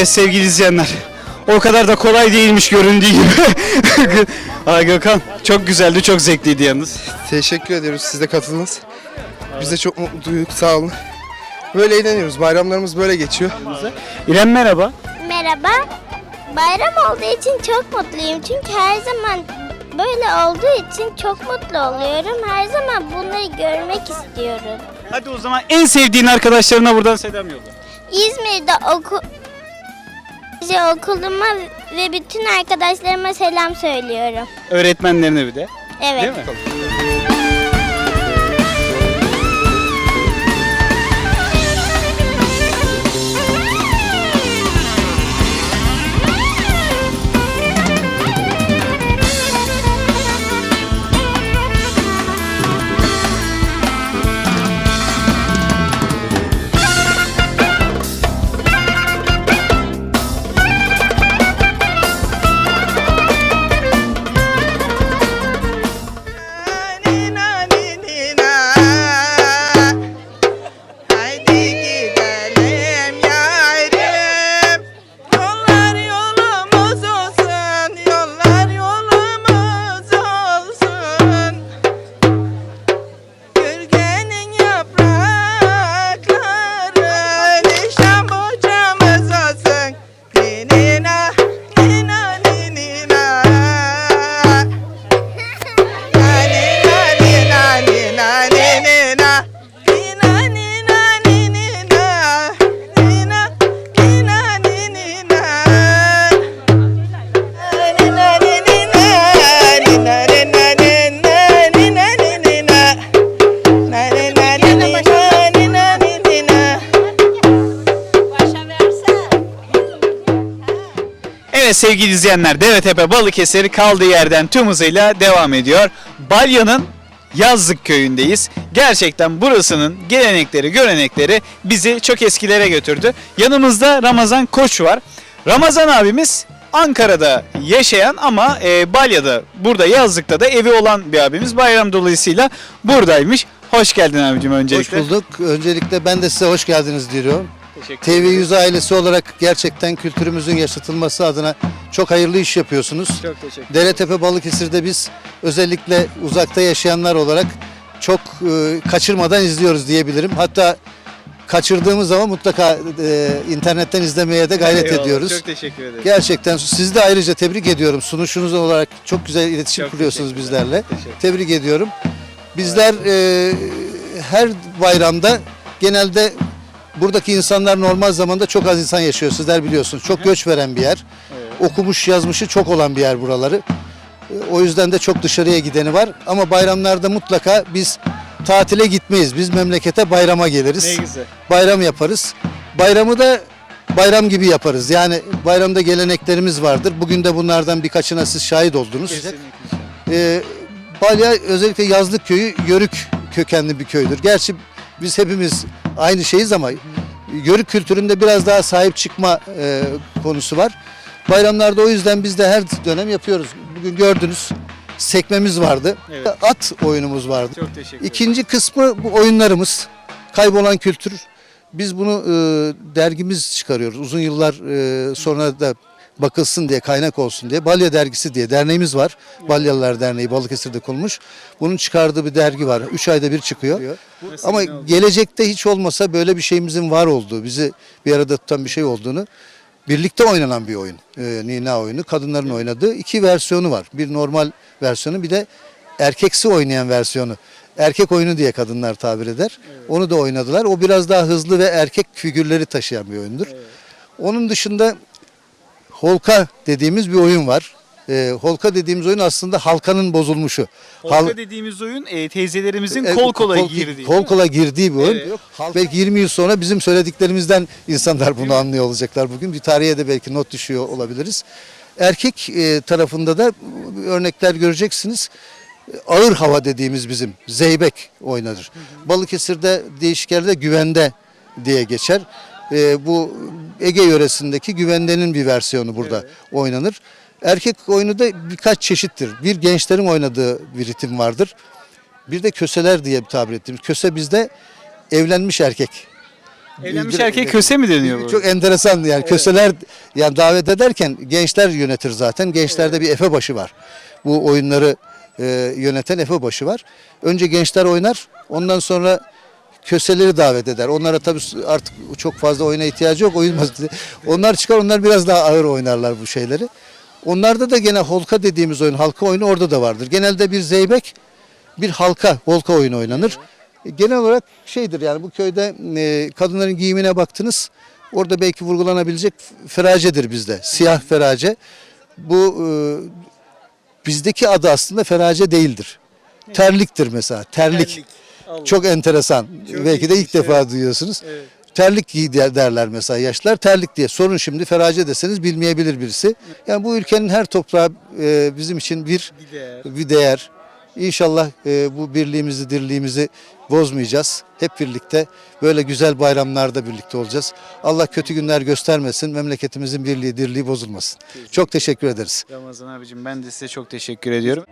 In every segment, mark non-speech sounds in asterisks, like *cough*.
Evet sevgili izleyenler. O kadar da kolay değilmiş göründüğü gibi. *laughs* Ay Gökhan çok güzeldi, çok zevkliydi yalnız. Teşekkür ediyoruz siz de katıldınız. Biz de çok mutluyduk sağ olun. Böyle eğleniyoruz. Bayramlarımız böyle geçiyor. İrem merhaba. Merhaba. Bayram olduğu için çok mutluyum. Çünkü her zaman böyle olduğu için çok mutlu oluyorum. Her zaman bunları görmek istiyorum. Hadi o zaman en sevdiğin arkadaşlarına buradan selam yolla. İzmir'de oku Bize okuluma ve bütün arkadaşlarıma selam söylüyorum. Öğretmenlerine bir de. Evet. Değil mi? Evet sevgili izleyenler Devetepe Balıkesir kaldığı yerden tüm hızıyla devam ediyor. Balya'nın Yazlık köyündeyiz. Gerçekten burasının gelenekleri, görenekleri bizi çok eskilere götürdü. Yanımızda Ramazan Koç var. Ramazan abimiz Ankara'da yaşayan ama e, Balya'da, burada Yazlık'ta da evi olan bir abimiz. Bayram dolayısıyla buradaymış. Hoş geldin abicim öncelikle. Hoş bulduk. Öncelikle ben de size hoş geldiniz diyorum. Teşekkür TV ederim. 100 ailesi olarak gerçekten kültürümüzün yaşatılması adına çok hayırlı iş yapıyorsunuz. Çok teşekkür Deretepe Balıkesir'de biz özellikle uzakta yaşayanlar olarak çok e, kaçırmadan izliyoruz diyebilirim. Hatta kaçırdığımız zaman mutlaka e, internetten izlemeye de gayret Eyvallah, ediyoruz. Çok teşekkür ederim. Gerçekten sizi de ayrıca tebrik ediyorum. Sunuşunuz olarak çok güzel iletişim Çok kuruyorsunuz bizlerle. ederim. Tebrik ediyorum. Bizler e, her bayramda genelde buradaki insanlar normal zamanda çok az insan yaşıyor. Sizler biliyorsunuz. Çok göç veren bir yer. Okumuş yazmışı çok olan bir yer buraları. E, O yüzden de çok dışarıya gideni var. Ama bayramlarda mutlaka biz tatile gitmeyiz. Biz memlekete bayrama geliriz Ne güzel. bayram yaparız. Bayramı da bayram gibi yaparız. Yani bayramda geleneklerimiz vardır. Bugün de bunlardan birkaçına siz şahit oldunuz. Kesinlikle. Ee, Balya özellikle Yazlık Köyü Yörük kökenli bir köydür. Gerçi biz hepimiz aynı şeyiz ama Yörük kültüründe biraz daha sahip çıkma e, konusu var. Bayramlarda o yüzden biz de her dönem yapıyoruz. Bugün gördünüz sekmemiz vardı. Evet. At oyunumuz vardı. Çok teşekkür ederim. İkinci kısmı bu oyunlarımız. Kaybolan kültür. Biz bunu e, dergimiz çıkarıyoruz. Uzun yıllar e, sonra da bakılsın diye, kaynak olsun diye. Balya Dergisi diye derneğimiz var. Balyalılar Derneği Balıkesir'de kurulmuş. Bunun çıkardığı bir dergi var. Üç ayda bir çıkıyor. Ama gelecekte hiç olmasa böyle bir şeyimizin var olduğu, bizi bir arada tutan bir şey olduğunu birlikte oynanan bir oyun. E, Nina oyunu. Kadınların oynadığı iki versiyonu var. Bir normal versiyonu bir de erkeksi oynayan versiyonu. Erkek oyunu diye kadınlar tabir eder. Onu da oynadılar. O biraz daha hızlı ve erkek figürleri taşıyan bir oyundur. Onun dışında Holka dediğimiz bir oyun var. Ee, Holka dediğimiz oyun aslında halkanın bozulmuşu. Holka Hal- dediğimiz oyun e, teyzelerimizin e, kol kola kol- girdiği. Kol kola girdiği bir oyun. Evet. Belki 20 yıl sonra bizim söylediklerimizden insanlar bunu anlıyor olacaklar bugün. Bir tarihe de belki not düşüyor olabiliriz. Erkek e, tarafında da örnekler göreceksiniz. Ağır hava dediğimiz bizim zeybek oynanır. Balıkesir'de değişik yerde güvende diye geçer. E, bu Ege yöresindeki güvendenin bir versiyonu burada oynanır. Erkek oyunu da birkaç çeşittir. Bir gençlerin oynadığı bir ritim vardır. Bir de köseler diye tabir ettiğimiz. Köse bizde evlenmiş erkek. Evlenmiş Direkt- erkeğe köse mi deniyor? Çok enteresan yani köseler yani davet ederken gençler yönetir zaten. Gençlerde bir Efe başı var. Bu oyunları e, yöneten Efe başı var. Önce gençler oynar ondan sonra köseleri davet eder. Onlara tabii artık çok fazla oyuna ihtiyacı yok. Oyun onlar çıkar onlar biraz daha ağır oynarlar bu şeyleri. Onlarda da gene holka dediğimiz oyun halka oyunu orada da vardır. Genelde bir zeybek bir halka, holka oyunu oynanır. Genel olarak şeydir yani bu köyde e, kadınların giyimine baktınız. Orada belki vurgulanabilecek feracedir bizde. Siyah ferace. Bu e, bizdeki adı aslında ferace değildir. Terliktir mesela. Terlik. Çok enteresan. belki de ilk defa duyuyorsunuz. Terlik giy der- derler mesela yaşlar terlik diye. Sorun şimdi ferace deseniz bilmeyebilir birisi. Yani bu ülkenin her toprağı e, bizim için bir bir değer. İnşallah e, bu birliğimizi, dirliğimizi bozmayacağız. Hep birlikte böyle güzel bayramlarda birlikte olacağız. Allah kötü günler göstermesin. Memleketimizin birliği, dirliği bozulmasın. Çok teşekkür ederiz. Ramazan abicim ben de size çok teşekkür ediyorum.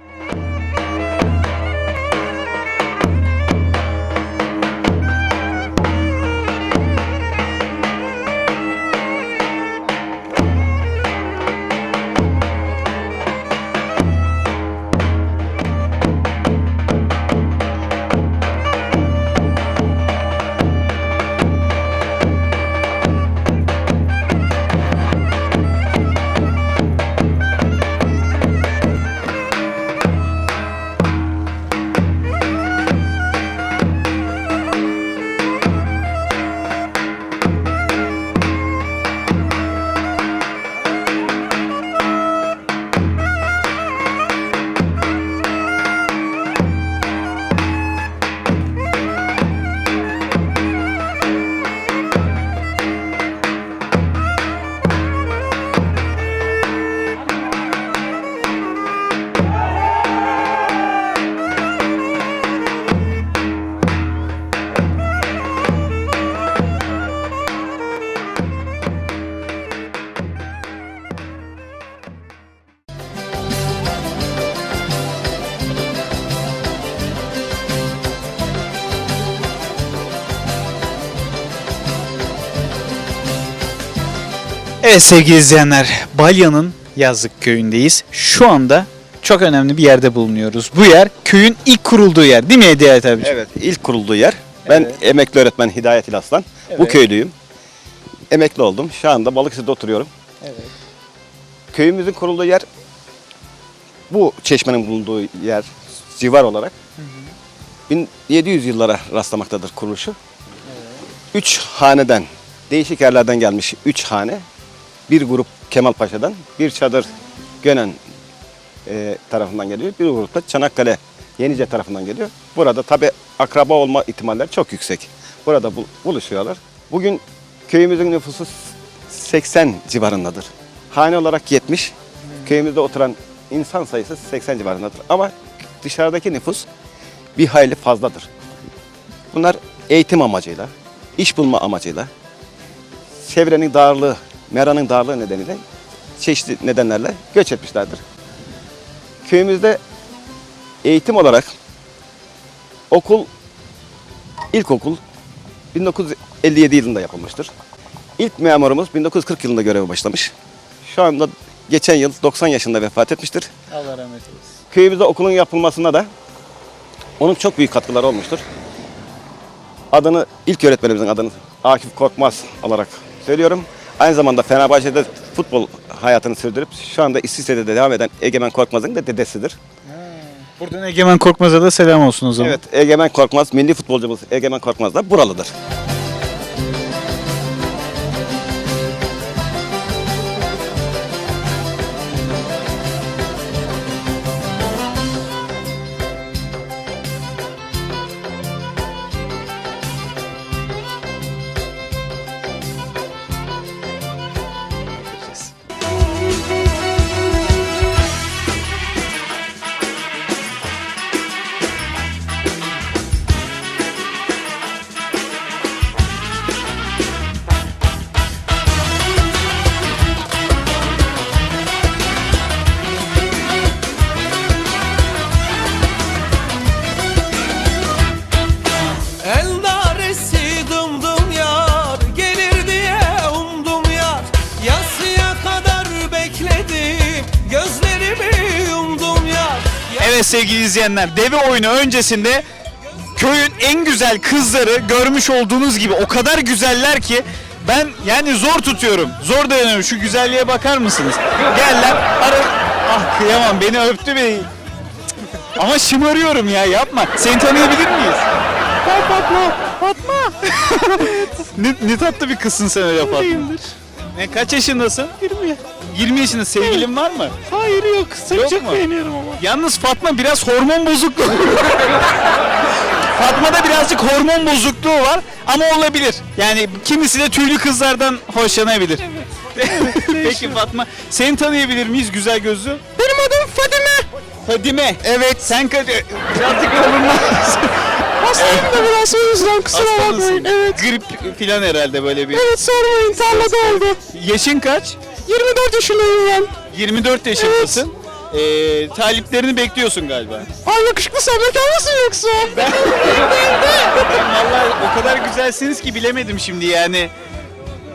Evet sevgili izleyenler, Balya'nın Yazlık köyündeyiz. Şu anda çok önemli bir yerde bulunuyoruz. Bu yer köyün ilk kurulduğu yer değil mi Hidayet abi? Evet, ilk kurulduğu yer. Ben Evet. emekli öğretmen Hidayet İlaslan. Bu Evet. köylüyüm. Emekli oldum. Şu anda Balıkesir'de oturuyorum. Evet. Köyümüzün kurulduğu yer bu çeşmenin bulunduğu yer civar olarak 1700 yıllara rastlamaktadır kuruluşu. Üç haneden, değişik yerlerden gelmiş üç hane, bir grup Kemal Paşa'dan, bir çadır Gönen e, tarafından geliyor, bir grup da Çanakkale Yenice tarafından geliyor. Burada tabi akraba olma ihtimalleri çok yüksek. Burada bul- buluşuyorlar. Bugün köyümüzün nüfusu 80 civarındadır. Hane olarak 70. Köyümüzde oturan insan sayısı 80 civarındadır. Ama dışarıdaki nüfus bir hayli fazladır. Bunlar eğitim amacıyla, iş bulma amacıyla, çevrenin darlığı, meranın darlığı nedeniyle çeşitli nedenlerle göç etmişlerdir. Köyümüzde eğitim olarak okul, ilkokul 1957 yılında yapılmıştır. İlk memurumuz 1940 yılında göreve başlamış. Şu anda geçen yıl 90 yaşında vefat etmiştir. Allah rahmet eylesin. Köyümüzde okulun yapılmasında da onun çok büyük katkıları olmuştur. Adını, ilk öğretmenimizin adını Akif Korkmaz olarak söylüyorum. Aynı zamanda Fenerbahçe'de futbol hayatını sürdürüp şu anda İsviçre'de de devam eden Egemen Korkmaz'ın da dedesidir. Buradan Egemen Korkmaz'a da selam olsun o zaman. Evet, Egemen Korkmaz, milli futbolcumuz Egemen Korkmaz da buralıdır. Sevgili izleyenler deve oyunu öncesinde köyün en güzel kızları görmüş olduğunuz gibi o kadar güzeller ki ben yani zor tutuyorum. Zor dayanıyorum. Şu güzelliğe bakar mısınız? Gel lan. Ara... Ah kıyamam beni öptü be. Cık. Ama şımarıyorum ya yapma. Seni tanıyabilir miyiz? Ben Fatma. Fatma. *laughs* ne, ne tatlı bir kızsın sen öyle Fatma. Ne kaç yaşındasın? 20. 20 yaşında sevgilin var mı? Hayır yok. Seni çok beğeniyorum ama. Yalnız Fatma biraz hormon bozukluğu. *laughs* Fatma'da birazcık hormon bozukluğu var ama olabilir. Yani kimisi de tüylü kızlardan hoşlanabilir. *laughs* Peki Fatma, seni tanıyabilir miyiz güzel gözlü? Benim adım Fadime. Fadime. Evet. Sen kaç... *laughs* Birazcık kolundan... Hastayım da biraz o yüzden kusura bakmayın. Evet. Grip filan herhalde böyle bir. Evet sormayın tarlada oldu. Yaşın kaç? 24 yaşındayım ben. 24 yaşındasın. Ee, taliplerini bekliyorsun galiba. Ay yakışıklı sen bekar mısın yoksa? *laughs* Ben vallahi o kadar güzelsiniz ki bilemedim şimdi yani.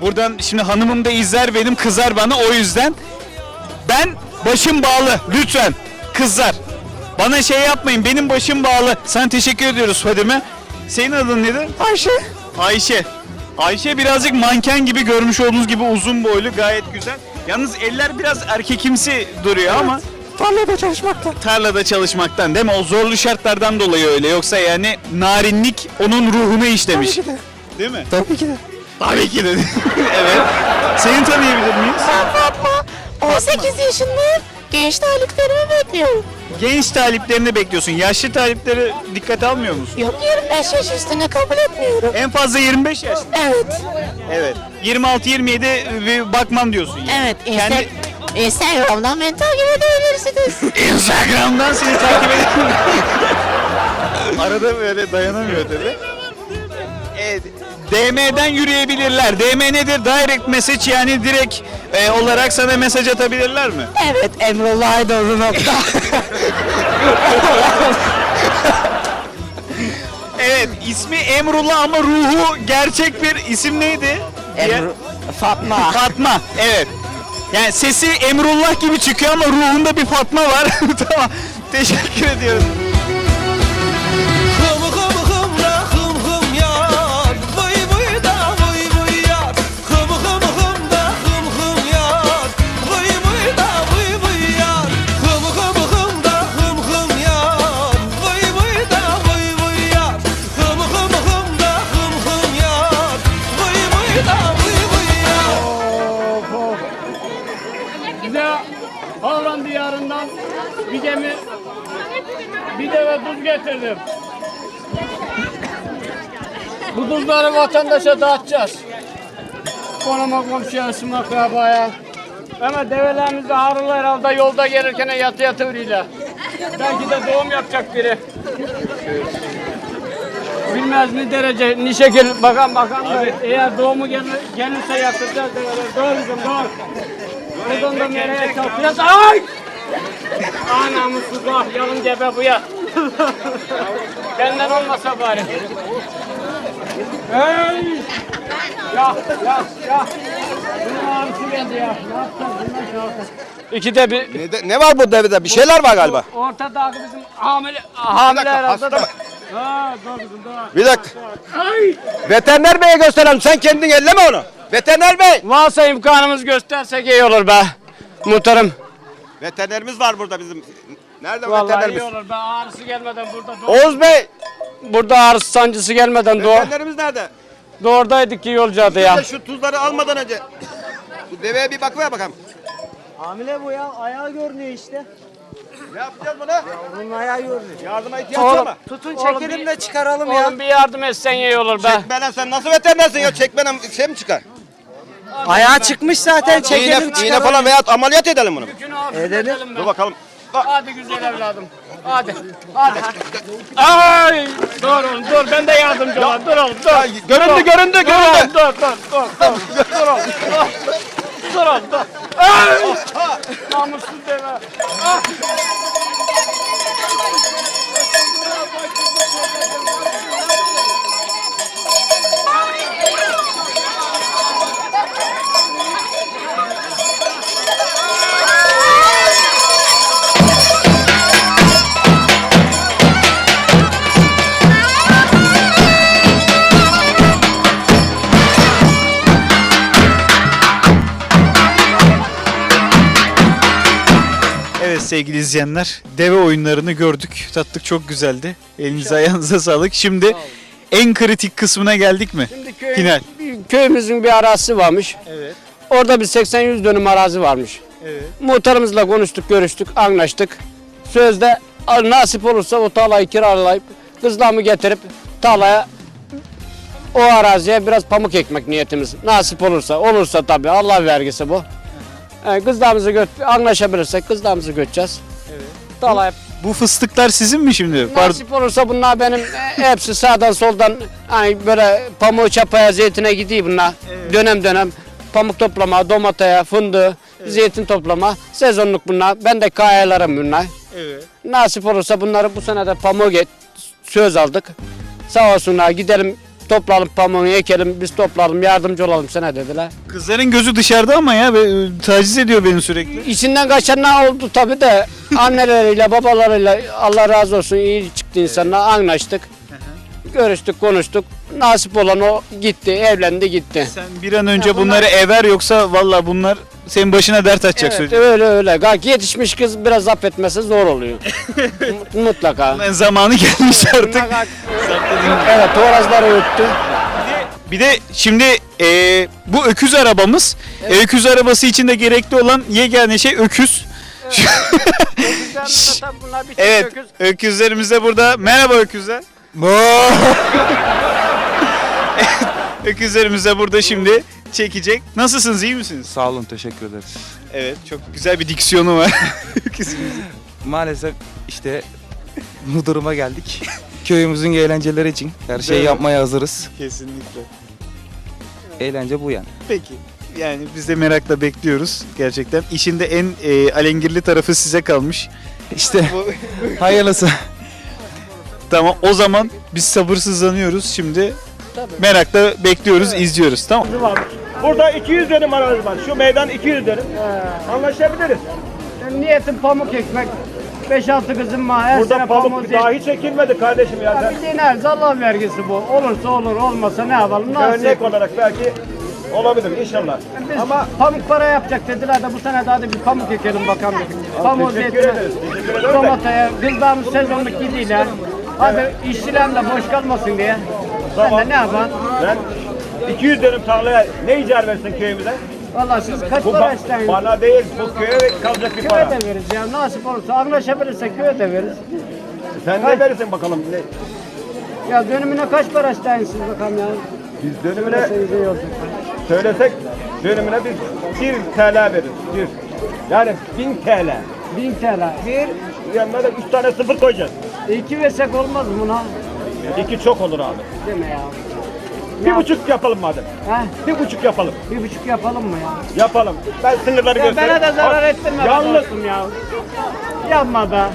Buradan şimdi hanımım da izler benim kızar bana o yüzden. Ben başım bağlı lütfen kızlar. Bana şey yapmayın benim başım bağlı. Sana teşekkür ediyoruz Fadime. Senin adın nedir? Ayşe. Ayşe. Ayşe birazcık manken gibi görmüş olduğunuz gibi uzun boylu gayet güzel. Yalnız eller biraz erkekimsi duruyor ama Tarlada çalışmakta. tarlada çalışmaktan değil mi? O zorlu şartlardan dolayı öyle. Yoksa yani narinlik onun ruhuna işlemiş. Tabii ki de. Değil mi? Tabii ki de. Tabii ki de. *laughs* evet. Seni tanıyabilir miyiz? Ben Fatma. 18 yaşındayım. Genç taliplerimi bekliyorum. Genç taliplerini bekliyorsun. Yaşlı talipleri dikkate almıyor musun? Yok 25 yaş üstüne kabul etmiyorum. En fazla 25 yaş. Evet. Evet. 26-27 bir bakmam diyorsun. Yani. Evet. Kendi Insta- Instagram'dan beni takip edebilirsiniz. *laughs* Instagram'dan seni takip ediyorum. *laughs* Arada böyle dayanamıyor tabii. DM'den yürüyebilirler. DM nedir? Direct message yani direkt e, olarak sana mesaj atabilirler mi? evet Emrullah Aydınlı *laughs* nokta. Evet, ismi Emrullah ama ruhu gerçek bir isim neydi? Diye- Fatma. Fatma, evet. Yani sesi Emrullah gibi çıkıyor ama ruhunda bir Fatma var. *laughs* tamam, teşekkür ediyorum. Getirdim. Bu tuzları vatandaşa dağıtacağız. Konuma komşuya ısım akrabaya. Ama develerimiz de harıl herhalde yolda gelirken yatı yatı ürüyle. Belki de doğum yapacak biri. Bilmez ne derece, ne şekil bakan bakan da eğer doğumu gelir, gelirse yatıracağız develeri. Doğru kızım doğru. Buradan da nereye çalışacağız? Ay! Anamızsız ah yalın cebe bu ya. Benden olmasa bari. Hey! Ya ya ya. Bunun abisi geldi ya. Ne yapacağız bundan şey yapacağız. İkide bir Ne, de- ne var bu devede? Bir şeyler var galiba. ortadaki bizim hamile hamile herhalde da. hasta Ha, dur kızım dur. Bir dakika. Ay! Veteriner beye gösterelim. Sen kendin elleme onu. Veteriner bey. Varsa imkanımız göstersek iyi olur be. Muhtarım. Veterinerimiz var burada bizim. Nerede Vallahi iyi olur be. Ağrısı gelmeden burada doğ- Oğuz Bey. Burada ağrısı sancısı gelmeden doğ Veterinerimiz nerede? doğurdaydık iyi olacaktı ya. Şu tuzları almadan önce. Bu deveye bir bakmaya bakalım. Hamile bu ya. Ayağı görünüyor işte. Ne yapacağız buna? Bunun ayağı görünüyor. Yardıma ihtiyaç var mı? Tutun Oğlum çekelim de çıkaralım ya. Oğlum bir yardım etsen iyi olur be. Çekmeden sen nasıl veterinersin ya? Çekmeden şey mi çıkar? Ayağı çıkmış zaten çekelim İğne, iğne çıkaralım. falan veya ameliyat edelim bunu. Edelim. Dur bakalım. Hadi güzel evladım. Hadi. Hadi. Ay! Dur oğlum dur ben de yardımcı olayım. Dur oğlum dur. Göründü göründü Dur göründü. dur dur dur dur. Dur oğlum. Dur oğlum dur. Ay! Namussuz deve. Ah! Sevgili izleyenler. Deve oyunlarını gördük. Tattık çok güzeldi. Elinize ayağınıza sağlık. Şimdi en kritik kısmına geldik mi? Şimdi köy, Final. köyümüzün bir arazisi varmış. Evet. Orada bir 80-100 dönüm arazi varmış. Evet. Muhtarımızla konuştuk, görüştük, anlaştık. Sözde nasip olursa o tarlayı kiralayıp kızlarımı getirip tarlaya o araziye biraz pamuk ekmek niyetimiz. Nasip olursa, olursa tabii Allah vergisi bu. Yani kızlarımızı göt anlaşabilirsek kızlarımızı götüreceğiz. Evet. Tarlaya Bu fıstıklar sizin mi şimdi? Nasip olursa bunlar benim e, hepsi sağdan soldan hani böyle pamuğu çapaya zeytine gidiyor bunlar. Dönem dönem pamuk toplama, domataya, fındığı, zeytin toplama sezonluk bunlar. Ben de kayalarım bunlar. Evet. Nasip olursa bunları bu sene de pamuğu get söz aldık. Sağ olsunlar gidelim toplayalım pamuğunu ekelim biz toplayalım yardımcı olalım sana dediler. Kızların gözü dışarıda ama ya be- taciz ediyor beni sürekli. İçinden kaçanlar oldu tabi de *laughs* anneleriyle babalarıyla Allah razı olsun iyi çıktı insanlar anlaştık. Görüştük konuştuk. Nasip olan o gitti evlendi gitti. Sen bir an önce Ya bunlar- bunları ever yoksa valla bunlar senin başına dert açacak Evet, söyleyeyim. öyle öyle. Gayet yetişmiş kız biraz zapt etmesi zor oluyor. *laughs* Mu- Mutlaka. Ben zamanı gelmiş artık. Mutlaka. evet torazları öttü. Bir de şimdi e, bu öküz arabamız. E, öküz arabası için de gerekli olan yegane şey öküz. Evet, *laughs* öküzlerimiz de burada. Merhaba öküzler. *laughs* *laughs* öküzlerimiz de burada şimdi çekecek. Nasılsınız, iyi misiniz? Sağ olun, teşekkür ederiz. Evet, çok güzel bir diksiyonu var. *laughs* Öküzümüzün. Maalesef işte bu duruma geldik. *laughs* Köyümüzün eğlenceleri için her şeyi Değil mi? yapmaya hazırız. Kesinlikle. Eğlence bu yani. Peki. Yani biz de merakla bekliyoruz gerçekten. İşin de en e, alengirli tarafı size kalmış. İşte Bu- hayırlısı. Tamam o zaman biz sabırsızlanıyoruz şimdi. Merakla bekliyoruz, izliyoruz. Tamam. Burada 200 dönüm arazi var. Şu meydan 200 dönüm. Anlaşabiliriz. Niyetim pamuk ekmek. 5-6 kızım var. Her Burada sene pamuk pamuk dahi çekilmedi kardeşim ya. Ya Sen bildiğin her Allah vergisi bu. Olursa olur, olmasa ne yapalım? Nasip. örnek olarak belki olabilir inşallah. Biz Ama pamuk para yapacak dediler de bu sene daha da bir pamuk ekelim bakalım. Pamuk teşekkür zeytine, ederiz. Teşekkür ederim de. domataya, kızdağımız sezonluk gidiyorlar. Hadi işçilerim de boş kalmasın diye. Tamam. de ne yapayım? ben 200 dönüm tarlaya ne icar versin köyümüze? Valla siz kaç Bu para ba- isteyin? bana değil, bu köye kalacak bir Köye para. de veririz ya. Nasip olursa anlaşabilirsek köye de veririz. Sen ne verirsin bakalım? Ne? Ya dönümüne kaç para isteyin siz bakalım ya. Biz dönümüne Söyleseniz iyi olsun. söylesek dönümüne biz 1 TL veririz. Bir. Yani 1000 TL. 1000 TL. Bir, Yanına da 3 tane sıfır koyacağız. iki versek olmaz mı buna? İki çok olur abi. Değil mi ya? Bir buçuk yapalım madem. He? Bir buçuk yapalım. Bir buçuk yapalım mı ya? Yapalım. Ben sınırları Ya göstereyim. bana da zarar Bak, ettirme Yalnız dostum ya. Yapma da.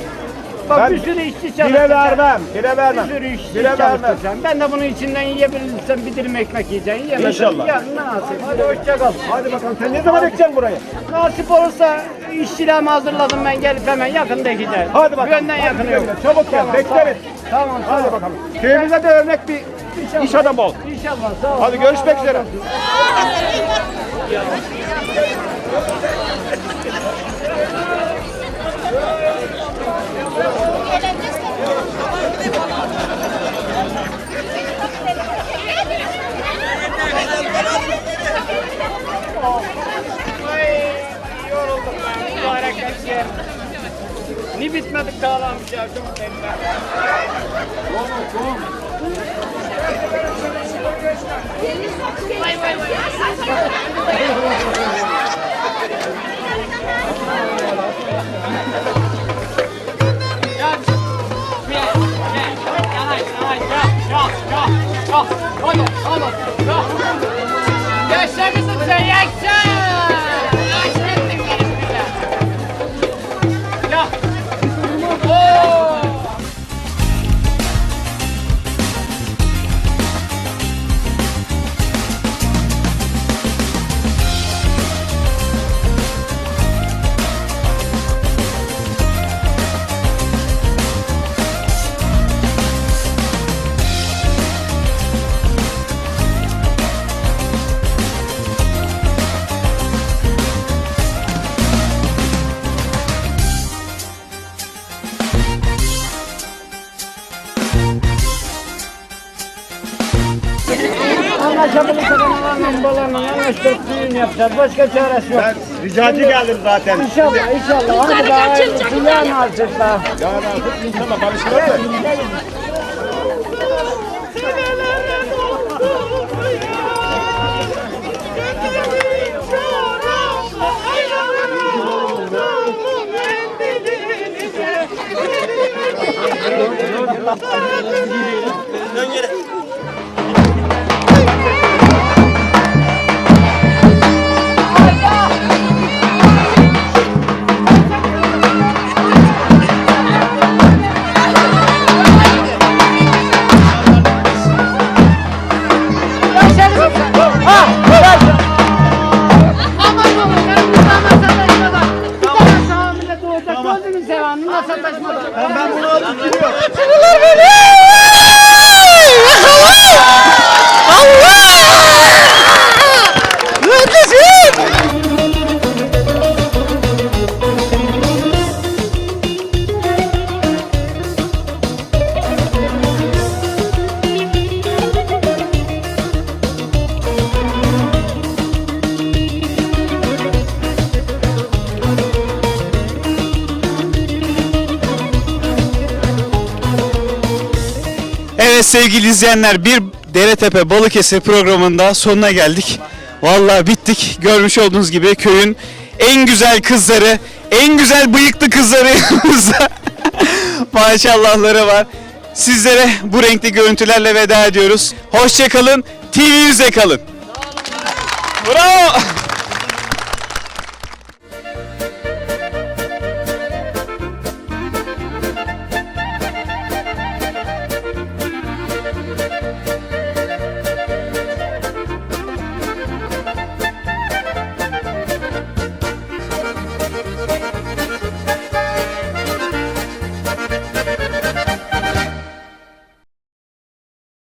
Bak Ben bir sürü işçi bire çalıştıracağım. vermem. Bire Bir vermem. sürü işçi Bire vermem. çalıştıracağım. Ben de bunun içinden yiyebilirsem bir dilim ekmek yiyeceğim. Yiyemezsem İnşallah. Ya nasip. Hadi hoşça kal. Hadi bakalım sen ne zaman ekeceksin burayı? Nasip olursa işçilerimi hazırladım ben gelip hemen yakında gideceğim. Hadi bakalım. Benden Hadi yakını yok. güle. Çabuk gel, bekleriz. Tamam, tamam. Hadi bakalım. Köyümüze de örnek bir iş adamı ol. İnşallah sağ ol. Hadi görüşmek üzere. Ni bitmedik dağlanmış ya. Çok belli. Yaşa kızım sen. Yaşa yapacağız. Başka çaresi yok. Ricacı geldim zaten. İnşallah inşallah. Hadi daha yarın artık daha. Ya artık inşallah barışırız. Gözünü sevgili izleyenler bir Deretepe Balıkesir programında sonuna geldik. Vallahi bittik. Görmüş olduğunuz gibi köyün en güzel kızları, en güzel bıyıklı kızları *laughs* yanımızda. *laughs* Maşallahları var. Sizlere bu renkli görüntülerle veda ediyoruz. Hoşçakalın. TV yüzde kalın. Bravo.